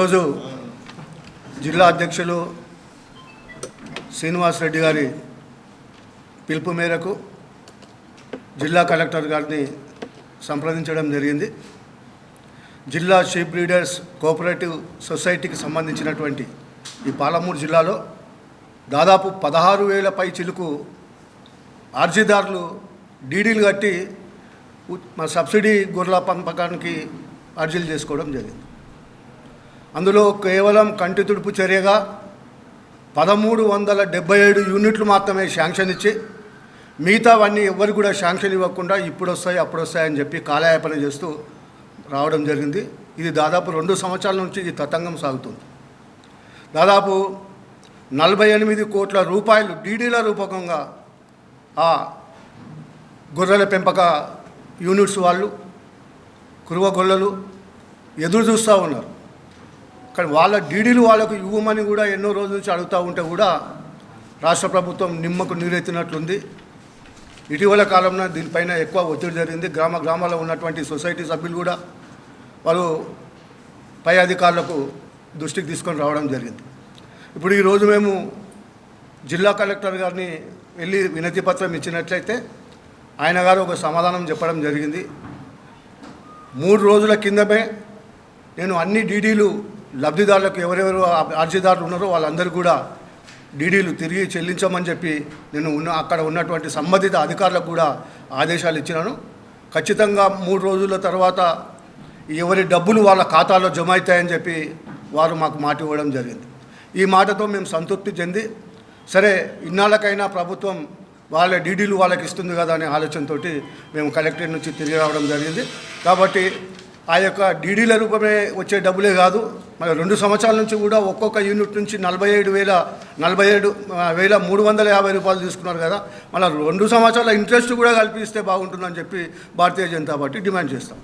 ఈరోజు జిల్లా అధ్యక్షులు శ్రీనివాస్ రెడ్డి గారి పిలుపు మేరకు జిల్లా కలెక్టర్ గారిని సంప్రదించడం జరిగింది. జిల్లా షీప్ బ్రీడర్స్ కోఆపరేటివ్ సొసైటీకి సంబంధించినటువంటి ఈ పాలమూరు జిల్లాలో దాదాపు పదహారు వేల పై చిలుకు అర్జీదారులు డీడీలు కట్టి మన సబ్సిడీ గొర్రెల పంపకానికి అర్జీలు చేసుకోవడం జరిగింది. అందులో కేవలం కంటి తుడుపు చర్యగా పదమూడు వందల డెబ్బై ఏడు యూనిట్లు మాత్రమే శాంక్షన్ ఇచ్చి మిగతావన్నీ ఎవరు కూడా శాంక్షన్ ఇవ్వకుండా ఇప్పుడు వస్తాయి అప్పుడు వస్తాయని చెప్పి కాలయాపన చేస్తూ రావడం జరిగింది. ఇది దాదాపు రెండు సంవత్సరాల నుంచి ఈ తతంగం సాగుతుంది. దాదాపు నలభై ఎనిమిది కోట్ల రూపాయలు డీడీల రూపకంగా ఆ గొర్రెల పెంపక యూనిట్స్ వాళ్ళు కురువ గొల్లలు ఎదురు చూస్తూ ఉన్నారు. కానీ వాళ్ళ డీడీలు వాళ్ళకు ఇవ్వమని కూడా ఎన్నో రోజుల నుంచి అడుగుతూ ఉంటే కూడా రాష్ట్ర ప్రభుత్వం నిమ్మకు నీరెత్తినట్లుంది. ఇటీవల కాలంలో దీనిపైన ఎక్కువ ఒత్తిడి జరిగింది. గ్రామ గ్రామాల్లో ఉన్నటువంటి సొసైటీ సభ్యులు కూడా వాళ్ళు పై అధికారులకు దృష్టికి తీసుకొని రావడం జరిగింది. ఇప్పుడు ఈరోజు మేము జిల్లా కలెక్టర్ గారిని వెళ్ళి వినతి పత్రం ఇచ్చినట్లయితే ఆయన గారు ఒక సమాధానం చెప్పడం జరిగింది. మూడు రోజుల కిందమే నేను అన్ని డీడీలు లబ్ధిదారులకు ఎవరెవరు అర్జీదారులు ఉన్నారో వాళ్ళందరూ కూడా డీడీలు తిరిగి చెల్లించమని చెప్పి నేను ఉన్న అక్కడ ఉన్నటువంటి సంబంధిత అధికారులకు కూడా ఆదేశాలు ఇచ్చినాను. ఖచ్చితంగా మూడు రోజుల తర్వాత ఎవరి డబ్బులు వాళ్ళ ఖాతాలో జమ అవుతాయని చెప్పి వారు మాకు మాట ఇవ్వడం జరిగింది. ఈ మాటతో మేము సంతృప్తి చెంది సరే ఇన్నాళ్ళకైనా ప్రభుత్వం వాళ్ళ డీడీలు వాళ్ళకి ఇస్తుంది కదా అనే ఆలోచనతోటి మేము కలెక్టరేట్ నుంచి తిరిగి రావడం జరిగింది. కాబట్టి ఆ యొక్క డీడీల రూపమే వచ్చే డబ్బులే కాదు. మరి రెండు సంవత్సరాల నుంచి కూడా ఒక్కొక్క యూనిట్ నుంచి నలభై ఏడు వేల నలభై ఏడు వేల మూడు వందల యాభై రూపాయలు తీసుకున్నారు కదా. మళ్ళీ రెండు సంవత్సరాల ఇంట్రెస్ట్ కూడా కల్పిస్తే బాగుంటుందని చెప్పి భారతీయ జనతా పార్టీ డిమాండ్ చేస్తాం.